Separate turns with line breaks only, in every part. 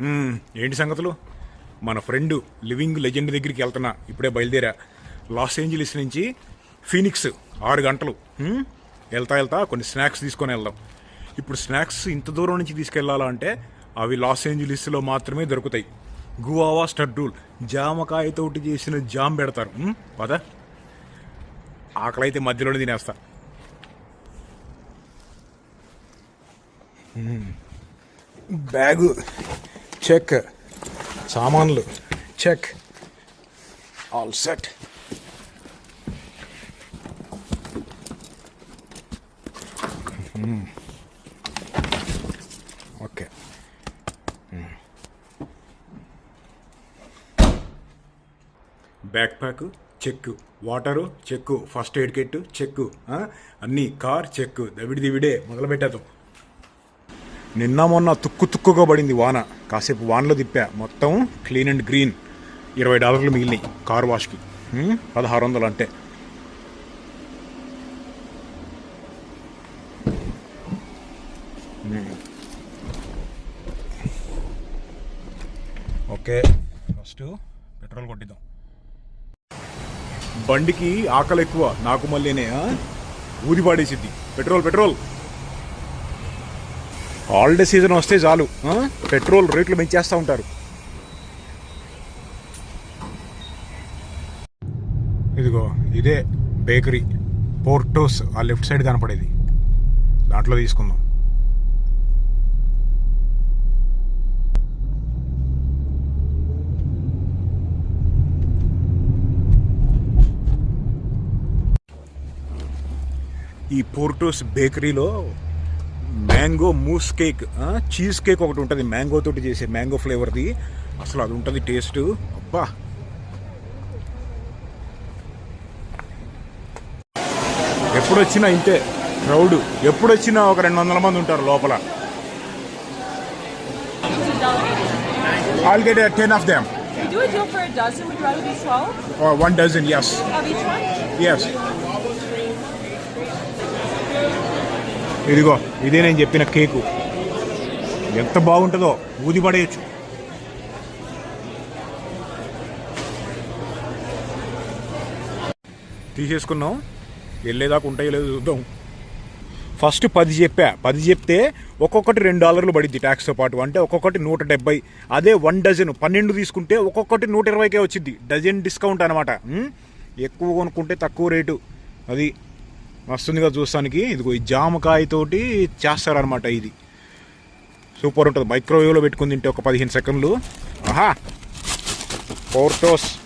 మ్మ్, ఏంటి సంగతులు? మన ఫ్రెండ్ లివింగ్ లెజెండ్ దగ్గరికి వెళ్తున్నా. ఇప్పుడే బయలుదేరా. లాస్ ఏంజలీస్ నుంచి ఫీనిక్స్ ఆరు గంటలు. మ్మ్, వెళ్తా వెళ్తా కొన్ని స్నాక్స్ తీసుకొని వెళ్దాం. ఇప్పుడు స్నాక్స్ ఇంత దూరం నుంచి తీసుకెళ్ళాలంటే అవి లాస్ ఏంజలీస్లో మాత్రమే దొరుకుతాయి. గువావా స్టడ్ రూల్ జామకాయతోటి చేసిన జామ్ పెడతారు. మ్మ్, పద. ఆకలి అయితే మధ్యలోనే తినేస్తా. బ్యాగు. చెక్. సామాన్లు. Check. All set. Hmm. Okay. Back pack check water check first aid kit check అన్నీ కార్ చెక్కు దవిడి దివిడే మొదలు పెట్టేద్దాం నిన్న మొన్న తుక్కు తుక్కుగా పడింది వాన. కాసేపు వానలో తిప్పా. మొత్తం క్లీన్ అండ్ గ్రీన్. ఇరవై డాలర్లు మిగిలినాయి కార్ వాష్కి. పదహారు వందలు అంటే ఓకే. First petrol కొట్టిద్దాం. బండికి ఆకలి ఎక్కువ నాకు మళ్ళీనే ఊది పాడేసిద్ది. Petrol petrol. హాలిడే సీజన్ వస్తే చాలు పెట్రోల్ రేట్లు పెంచేస్తూ ఉంటారు. ఇదిగో ఇదే బేకరీ. పోర్టోస్ ఆ లెఫ్ట్ సైడ్ కనపడేది. దాంట్లో తీసుకుందాం. ఈ పోర్టోస్ బేకరీలో mango mousse cake cheesecake ఒకటి ఉంటుంది మ్యాంగో తోటి చేసే మ్యాంగో ఫ్లేవర్ది. అసలు అది ఉంటుంది టేస్ట్. అబ్బా. ఎప్పుడు వచ్చినా ఇంతే క్రౌడ్. ఎప్పుడు వచ్చినా ఒక రెండు వందల మంది ఉంటారు లోపల. All get ten of them
We do a deal for a dozen. Would you rather do 12
one dozen yes
of each one?
Yes ఇదిగో ఇదే నేను చెప్పిన కేకు. ఎంత బాగుంటుందో ఊది పడేయచ్చు. తీసేసుకున్నాం. వెళ్ళేదాకా ఉంటాయో లేదో చూద్దాం. ఫస్ట్ పది చెప్పా. పది చెప్తే ఒక్కొక్కటి రెండు డాలర్లు పడింది ట్యాక్స్తో పాటు. అంటే ఒక్కొక్కటి నూట డెబ్బై అదే వన్ డజన్ పన్నెండు తీసుకుంటే ఒక్కొక్కటి నూట ఇరవైకే వచ్చింది డజన్ డిస్కౌంట్ అనమాట ఎక్కువ కొనుక్కుంటే తక్కువ రేటు. అది వస్తుందిగా చూస్తానికి. ఇదిగో ఈ జామకాయతోటి చేస్తారనమాట ఇది. సూపర్ ఉంటుంది. మైక్రోవేవ్లో పెట్టుకుని తింటే ఒక పదిహేను సెకండ్లు. ఆహా! పోర్టోస్.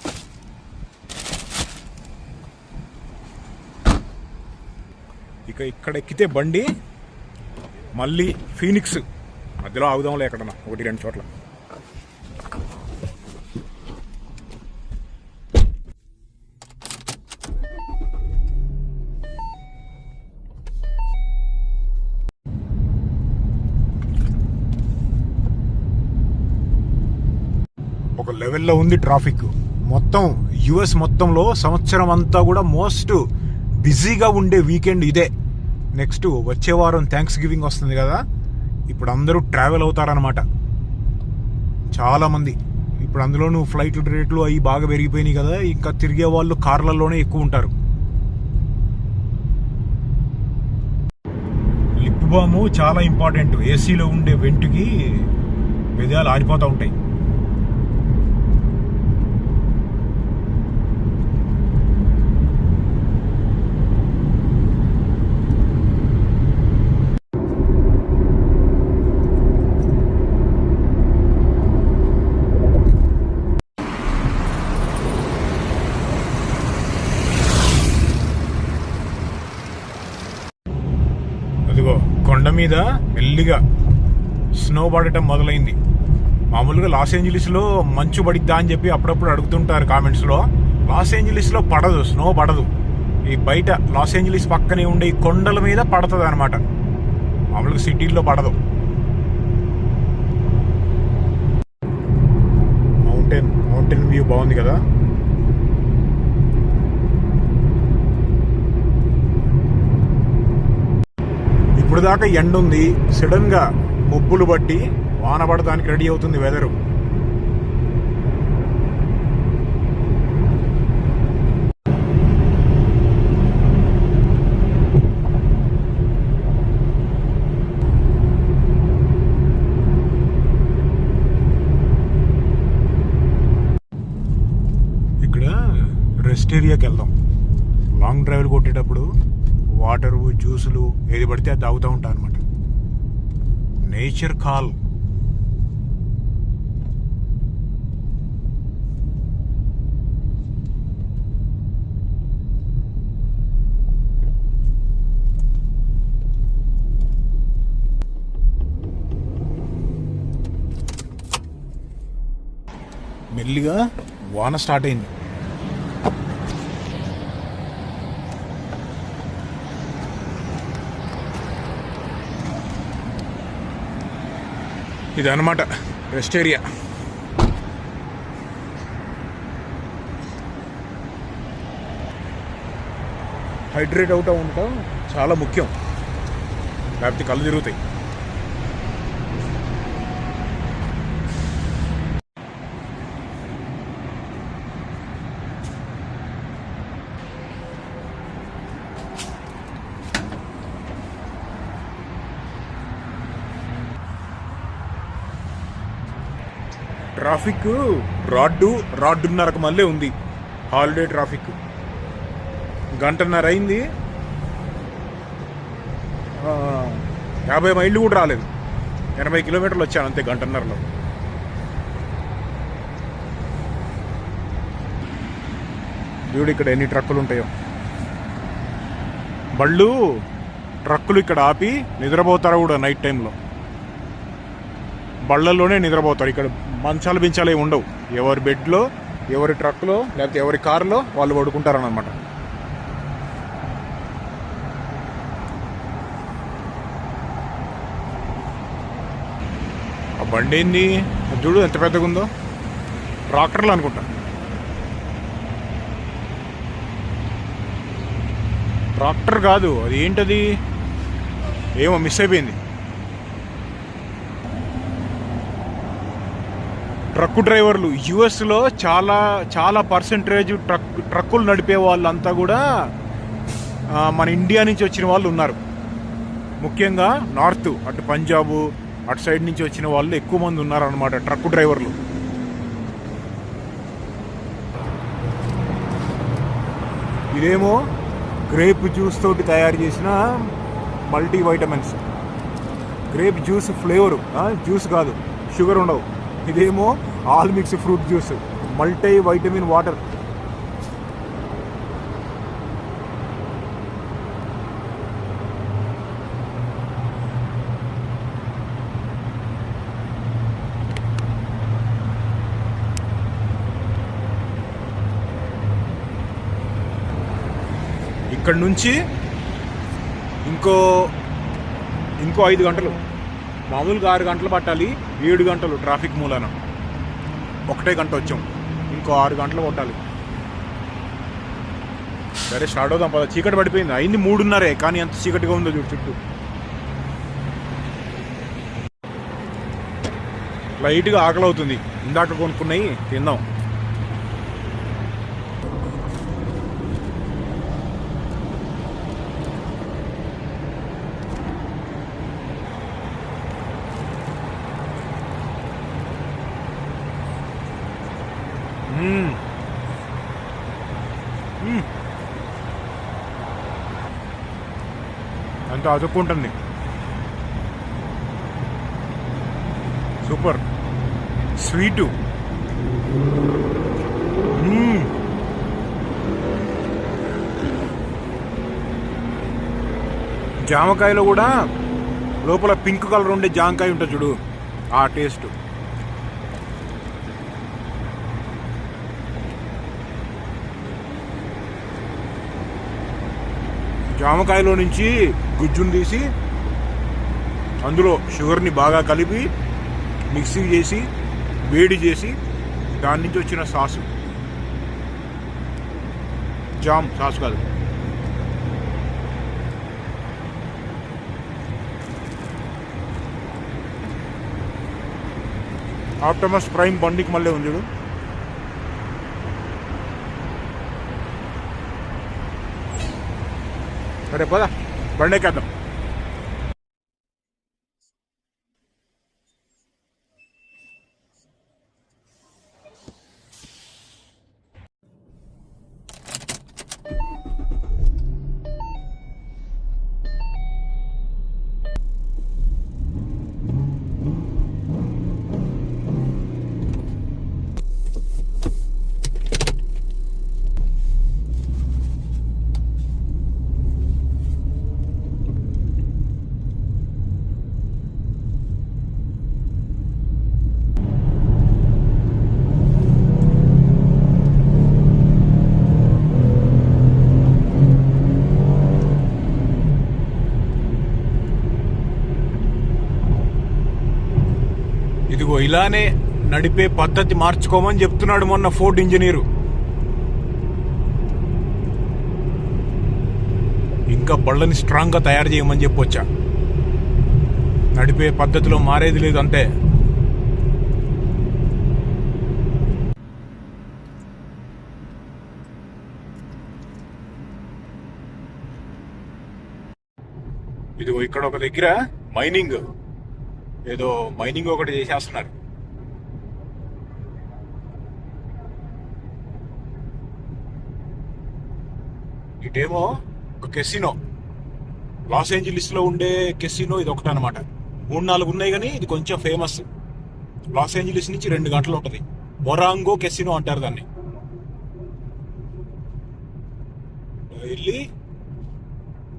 ఇక ఇక్కడ ఎక్కితే బండి మళ్ళీ ఫీనిక్స్. మధ్యలో ఆగుదాంలే ఎక్కడన్నా. ఒకటి రెండు చోట్ల. ఒక లెవెల్లో ఉంది ట్రాఫిక్. మొత్తం యుఎస్ మొత్తంలో సంవత్సరం అంతా కూడా మోస్ట్ బిజీగా ఉండే వీకెండ్ ఇదే. నెక్స్ట్ వచ్చే వారం థ్యాంక్స్ గివింగ్ వస్తుంది కదా. ఇప్పుడు అందరూ ట్రావెల్ అవుతారనమాట చాలామంది ఇప్పుడు అందులోనూ ఫ్లైట్ రేట్లు అవి బాగా పెరిగిపోయినాయి కదా. ఇంకా తిరిగే వాళ్ళు కార్లలోనే ఎక్కువ ఉంటారు. లిప్ బాము చాలా ఇంపార్టెంట్. ఏసీలో ఉండే వెంటుకి పెదాలు ఆరిపోతూ ఉంటాయి అదిగో కొండ మీద మెల్లిగా స్నో పడటం మొదలైంది. మామూలుగా లాస్ ఏంజలీస్లో మంచు పడిద్దా అని చెప్పి అప్పుడప్పుడు అడుగుతుంటారు కామెంట్స్లో. లాస్ ఏంజలీస్లో పడదు స్నో పడదు. ఈ బయట లాస్ ఏంజలీస్ పక్కనే ఉండే ఈ కొండల మీద పడుతుంది అనమాట మామూలుగా సిటీల్లో పడదు. మౌంటైన్ మౌంటైన్ వ్యూ బాగుంది కదా? ఇప్పుడు దాకా ఎండ ఉంది సడన్గా మబ్బులు బట్టి వాన పడడానికి రెడీ అవుతుంది వెదరు. ఇక్కడ రెస్ట్ ఏరియాకి వెళ్దాం. లాంగ్ డ్రైవ్లు కొట్టేటప్పుడు వాటరు జ్యూసులు ఏది పడితే అది తాగుతూ ఉంటాను అనమాట నేచర్ కాల్. మెల్లిగా వాన స్టార్ట్ అయింది. ఇది అనమాట రెస్ట్ ఏరియా హైడ్రేట్ అవుతూ ఉంటాం చాలా ముఖ్యం. లేకపోతే కళ్ళు తిరుగుతాయి. ట్రాఫిక్ రాడ్డు రాడ్డున్నరకు మళ్ళీ ఉంది. హాలిడే ట్రాఫిక్ గంటన్నర అయింది యాభై మైళ్ళు కూడా రాలేదు. ఎనభై కిలోమీటర్లు వచ్చాను అంతే గంటన్నరలో. చూడు ఇక్కడ ఎన్ని ట్రక్కులు ఉంటాయో. బళ్ళు ట్రక్కులు ఇక్కడ ఆపి నిద్రపోతారు కూడా నైట్ టైంలో. బళ్ళల్లోనే నిద్రపోతారు. ఇక్కడ మంచాలు బించాలు ఉండవు. ఎవరి బెడ్లో ఎవరి ట్రక్లో లేకపోతే ఎవరి కారులో వాళ్ళు పడుకుంటారనమాట ఆ బండి ఏంది? చూడు ఎంత పెద్దగా ఉందో. ట్రాక్టర్లు అనుకుంటా. ట్రాక్టర్ కాదు అది ఏంటది? ఏమో మిస్ అయిపోయింది. ట్రక్కు డ్రైవర్లు. యుఎస్లో చాలా చాలా పర్సంటేజ్ ట్రక్ ట్రక్కులు నడిపే వాళ్ళంతా కూడా మన ఇండియా నుంచి వచ్చిన వాళ్ళు ఉన్నారు. ముఖ్యంగా నార్త్ అటు పంజాబ్ అటు సైడ్ నుంచి వచ్చిన వాళ్ళు ఎక్కువ మంది ఉన్నారనమాట ట్రక్కు డ్రైవర్లు. ఇదేమో గ్రేప్ జ్యూస్ తోటి తయారు చేసిన multi vitamins grape juice flavour juice కాదు షుగర్ ఉండవు. ఇదేమో all mix fruit juice. Multi vitamin water. ఇక్కడ నుంచి ఇంకో ఇంకో ఐదు గంటలు. మామూలుగా ఆరు గంటలు పట్టాలి. ఏడు గంటలు ట్రాఫిక్ మూలాన. ఒకటే గంట వచ్చాం. ఇంకో ఆరు గంటలు కొట్టాలి. సరే స్టార్ట్ అవుదాం పద. చీకటి పడిపోయింది. అయింది మూడున్నరే కానీ ఎంత చీకటిగా ఉందో చూడు చుట్టూ. లైట్గా ఆకలి అవుతుంది ఇందాక కొనుక్కున్నాయి తిందాం మ్మ్. మ్మ్. అంత అతుక్కుంటుంది సూపర్. స్వీటు. జామకాయలో కూడా లోపల పింక్ కలర్ ఉండే జామకాయ ఉంటుంది చూడు. ఆ టేస్ట్. జామకాయలో నుంచి గుజ్జును తీసి అందులో షుగర్ని బాగా కలిపి మిక్సీ చేసి వేడి చేసి దాని నుంచి వచ్చిన సాసు. జామ్ సాస్ కాదు. ఆప్టమస్ ప్రైమ్ బండికి మళ్ళీ ఉంది చూడు. సరే పదా. బండి ఎక్కేద్దాం ఇదిగో ఇలానే నడిపే పద్ధతి మార్చుకోమని చెప్తున్నాడు మొన్న ఫోర్డ్ ఇంజనీరు. ఇంకా బళ్ళని స్ట్రాంగ్గా తయారు చేయమని చెప్పొచ్చా నడిపే పద్ధతిలో మారేది లేదు అంతే. ఇదిగో ఇక్కడ ఒక దగ్గర మైనింగ్. ఏదో మైనింగ్ ఒకటి చేసేస్తున్నారు. ఇటేమో ఒక కెసినో. లాస్ ఏంజలీస్లో ఉండే కెసినో ఇది ఒకటి అనమాట మూడు నాలుగు ఉన్నాయి కానీ ఇది కొంచెం ఫేమస్. లాస్ ఏంజలీస్ నుంచి రెండు గంటలు ఉంటుంది. మొరాంగో కెసినో అంటారు దాన్ని. వెళ్ళి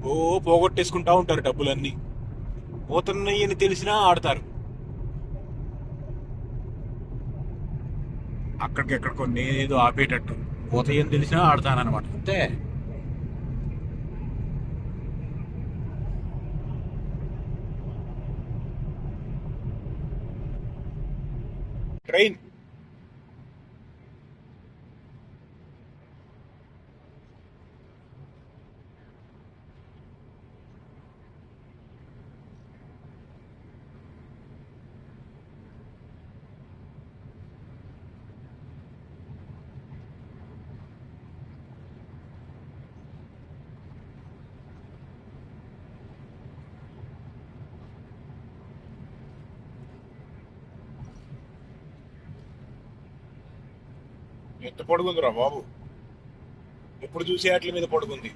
ఓ పోగొట్టేసుకుంటా ఉంటారు డబ్బులన్నీ. పోతున్నాయని తెలిసినా ఆడతారు. అక్కడికి ఎక్కడికో నేనేదో ఆపేటట్టు పోతయ్యని తెలిసినా ఆడతానమాట అంతే. ట్రైన్. ఎంత పొడుగుందిరా బాబు? ఎప్పుడు చూసే అట్ల మీద పొడుగుంది?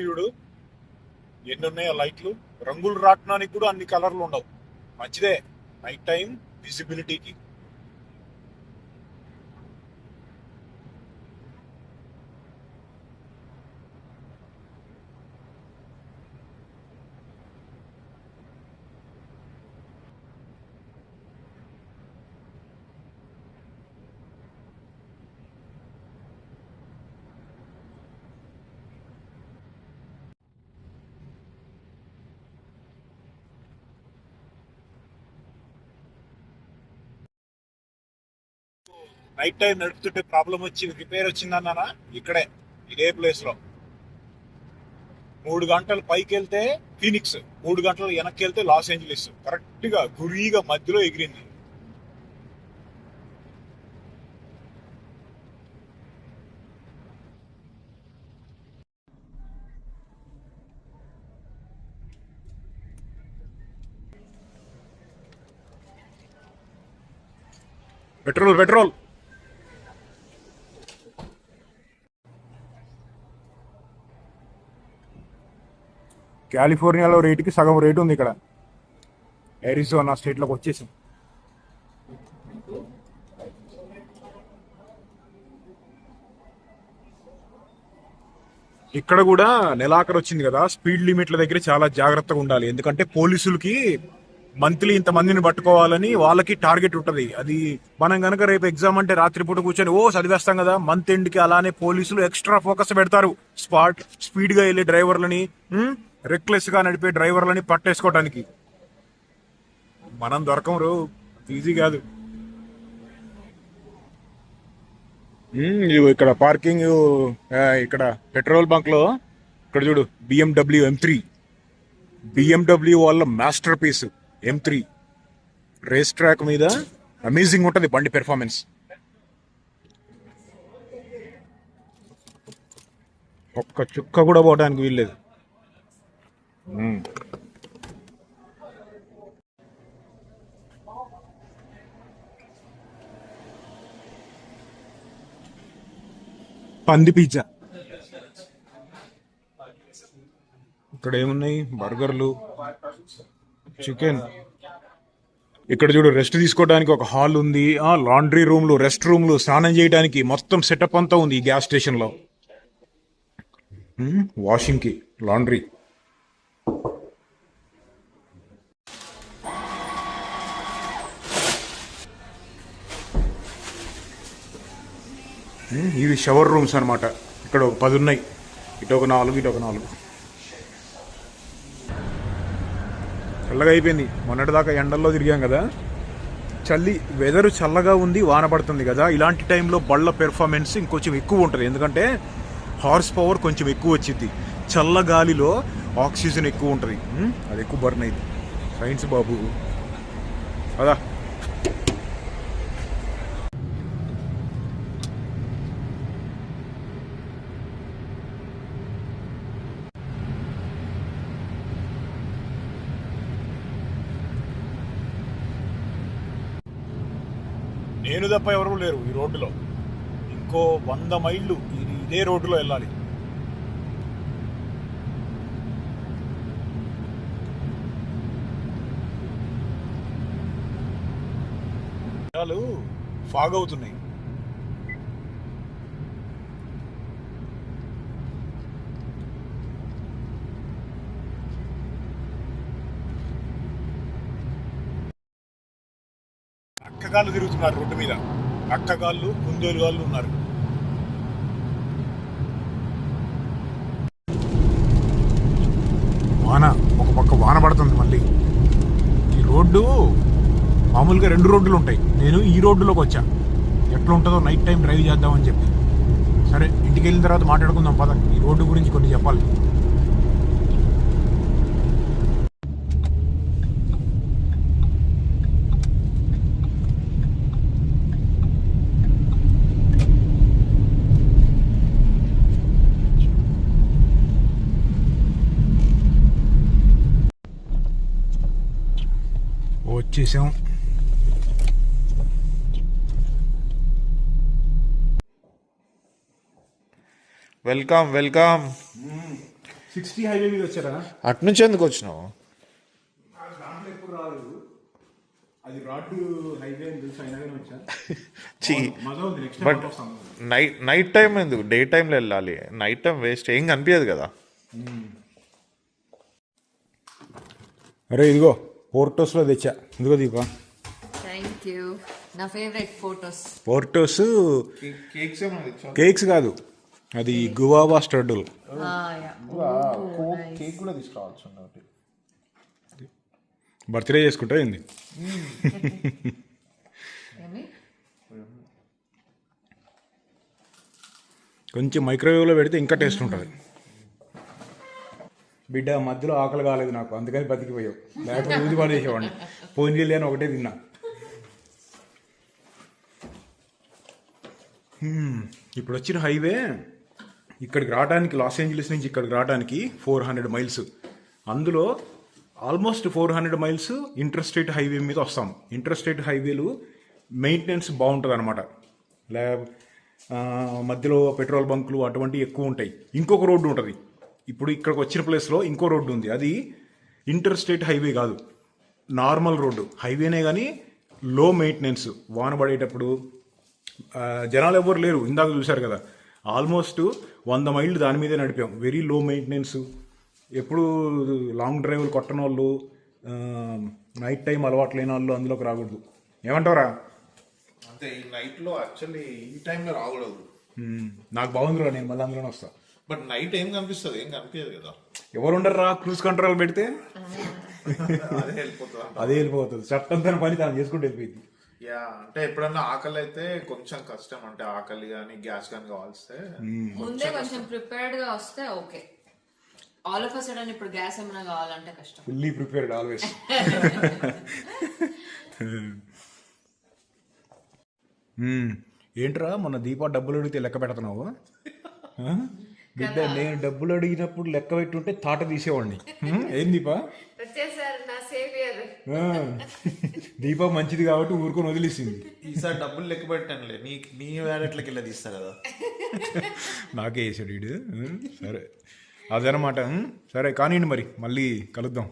చూడు. ఎన్ని ఉన్నాయో లైట్లు. రంగులు రాట్నానికి కూడా అన్ని కలర్లు ఉండవు. మంచిదే. నైట్ టైం విజిబిలిటీకి నైట్ టైం నడుపుతుంటే ప్రాబ్లం వచ్చి రిపేర్ వచ్చిందన్నానా? ఇక్కడే ఇదే ప్లేస్లో. మూడు గంటలు పైకి వెళ్తే ఫీనిక్స్ మూడు గంటలు వెనక్కి వెళ్తే లాస్ ఏంజలీస్ కరెక్ట్గా గురిగా మధ్యలో ఎగిరింది. Petrol petrol. కాలిఫోర్నియాలో రేటుకి సగం రేటు ఉంది ఇక్కడ. ఎరిజోనా స్టేట్లోకి వచ్చేసాం. ఇక్కడ కూడా నెలాఖరు వచ్చింది కదా. స్పీడ్ లిమిట్ల దగ్గర చాలా జాగ్రత్తగా ఉండాలి. ఎందుకంటే పోలీసులకి మంత్లీ ఇంత మందిని పట్టుకోవాలని వాళ్ళకి టార్గెట్ ఉంటది. అది మనం కనుక రేపు ఎగ్జామ్ అంటే రాత్రిపూట కూర్చొని ఓ చదివేస్తాం కదా మంత్ ఎండ్కి అలానే పోలీసులు ఎక్స్ట్రా ఫోకస్ పెడతారు. స్పాట్ స్పీడ్గా వెళ్ళే డ్రైవర్లని రెక్లెస్గా నడిపే డ్రైవర్లని పట్టేసుకోవడానికి మనం దొరకం రో ఈజీ కాదు. ఇక్కడ పార్కింగ్ ఇక్కడ పెట్రోల్ బంక్లో ఇక్కడ చూడు బిఎండబ్ల్యూ ఎం త్రీ బిఎండబ్ల్యూ వాళ్ళ master piece M three race track మీద అమేజింగ్ ఉంటుంది బండి పెర్ఫార్మెన్స్ ఒక్క చుక్క కూడా పోవడానికి వీల్లేదు. మ్మ్. పంది పిజ్జా. ఇక్కడ ఏమున్నాయి బర్గర్లు. చికెన్ ఇక్కడ చూడు రెస్ట్ తీసుకోవడానికి ఒక హాల్ ఉంది. ఆ లాండ్రీ రూమ్లు రెస్ట్ రూమ్లు స్నానం చేయడానికి మొత్తం సెటప్ అంతా ఉంది ఈ గ్యాస్ స్టేషన్లో వాషింగ్కి వాషింగ్కి లాండ్రీ ఇవి షవర్ రూమ్స్ అన్నమాట. ఇక్కడ ఒక పది ఉన్నాయి. ఇటు ఒక నాలుగు ఇటు ఒక నాలుగు. చల్లగా అయిపోయింది. మొన్నటిదాకా ఎండల్లో తిరిగాం కదా. చల్లి వెదర్ చల్లగా ఉంది వాన పడుతుంది కదా. ఇలాంటి టైంలో బళ్ళ పెర్ఫార్మెన్స్ ఇంకొంచెం ఎక్కువ ఉంటుంది. ఎందుకంటే హార్స్ పవర్ కొంచెం ఎక్కువ వచ్చింది చల్ల గాలిలో ఆక్సిజన్ ఎక్కువ ఉంటుంది. అది ఎక్కువ బర్న్ అయింది సైన్స్ బాబు. అదా నేను తప్ప ఎవరు లేరు ఈ రోడ్డులో. ఇంకో వంద మైళ్ళు ఇదే రోడ్డులో వెళ్ళాలి. ఫాగ్ అవుతున్నాయి. అక్కగాళ్ళు తిరుగుతున్నారు రోడ్డు మీద. అక్కగాళ్ళు కుందోలు వాళ్ళు ఉన్నారు. వాన ఒక పక్క వాన పడుతుంది మళ్ళీ. ఈ రోడ్డు మామూలుగా రెండు రోడ్లు ఉంటాయి. నేను ఈ రోడ్డులోకి వచ్చా. ఎట్లా ఉంటుందో నైట్ టైం డ్రైవ్ చేద్దామని చెప్పి. సరే ఇంటికి వెళ్ళిన తర్వాత మాట్లాడుకుందాం పద. ఈ రోడ్డు గురించి కొన్ని చెప్పాలి. వచ్చేసాం
వెల్కమ్ వెల్కమ్
సిక్స్టీ హైవే మీద వచ్చారా?
అటు నుంచి ఎందుకు వచ్చినావు?
అది rod highway
but night night time ఎందుకు? డే టైంలో వెళ్ళాలి. Night time waste. ఏం కనిపించదు కదా.
అరే ఇదిగో. పోర్టోస్లో తెచ్చా. ఇదిగో దీపా?
థ్యాంక్ యూ నా favourite photos
Porto's
cakes
cakes కాదు. అది గువావా స్టడ్డులు.
కేక్ కూడా తీసుకురావచ్చు
బర్త్డే చేసుకుంటా ఏంది? కొంచెం మైక్రోవేవ్లో పెడితే ఇంకా టేస్ట్ ఉంటుంది. బిడ్డ మధ్యలో ఆకలి కాలేదు నాకు అందుకని బతికిపోయావు. లేకపోతే ఊది పడేసేవాడిని. పోయిన లేని ఒకటే తిన్నా. ఇప్పుడు వచ్చిన హైవే ఇక్కడికి రావడానికి లాస్ ఏంజలీస్ నుంచి ఇక్కడికి రావడానికి ఫోర్ హండ్రెడ్ మైల్స్. అందులో almost four hundred miles interstate highway మీద వస్తాం. ఇంటర్స్టేట్ హైవేలు మెయింటెనెన్స్ బాగుంటుంది అనమాట లే మధ్యలో పెట్రోల్ బంకులు అటువంటివి ఎక్కువ ఉంటాయి. ఇంకొక రోడ్డు ఉంటుంది. ఇప్పుడు ఇక్కడికి వచ్చిన ప్లేస్లో ఇంకో రోడ్డు ఉంది. అది ఇంటర్ స్టేట్ హైవే కాదు నార్మల్ రోడ్డు హైవేనే కానీ లో మెయింటెనెన్స్ వాన పడేటప్పుడు జనాలు ఎవ్వరు లేరు. ఇందాక చూశారు కదా. ఆల్మోస్ట్ వంద మైళ్ళు దాని మీదే నడిపాం. వెరీ లో మెయింటెనెన్స్ ఎప్పుడు లాంగ్ డ్రైవ్లు కొట్టని వాళ్ళు నైట్ టైం అలవాటు లేని వాళ్ళు అందులోకి రాకూడదు. ఏమంటారా
అంతే ఈ నైట్లో యాక్చువల్లీ ఈ టైంలో రాకూడదు.
నాకు బాగుందిరా నేను మళ్ళీ అందులోనే వస్తా.
బట్ నైట్ ఏం కనిపిస్తుంది? ఏం కనిపించదు కదా.
ఎవరు ఉండరు రా క్రూజ్ కంట్రోల్ పెడితే
అదే వెళ్ళిపోతుంది
అదే వెళ్ళిపోతుంది. చట్టం తన పని తాను చేసుకుంటూ వెళ్ళిపోయింది.
యా అంటే ఎప్పుడన్నా ఆకలి అయితే కొంచెం కష్టం. అంటే ఆకలి కానీ గ్యాస్ కానీ కావాల్స్తే
ముందే కొంచెం ప్రిపేర్డ్గా వస్తే ఓకే. ఆల్ ఆఫ్ సడన్ ఇప్పుడు గ్యాస్ ఏమైనా కావాలంటే కష్టం.
ఫుల్లీ ప్రిపేర్డ్ ఆల్వేస్ ఏంట్రా? మొన్న దీపా డబ్బులు అడిగితే లెక్క పెడుతున్నావు? బిడ్డ నేను డబ్బులు అడిగినప్పుడు లెక్క పెట్టుంటే తాట తీసేవాడిని? ఏం దీపా. దీపా మంచిది కాబట్టి ఊరుకొని వదిలేసింది.
ఈసారి డబ్బులు లెక్క పెట్టానులే. నీ నీ వ్యాలెట్లకి వెళ్ళి తీస్తా కదా?
నాకే వేసాడు వీడు? సరే. అదనమాట? సరే కానివ్వండి మరి. మళ్ళీ కలుద్దాం?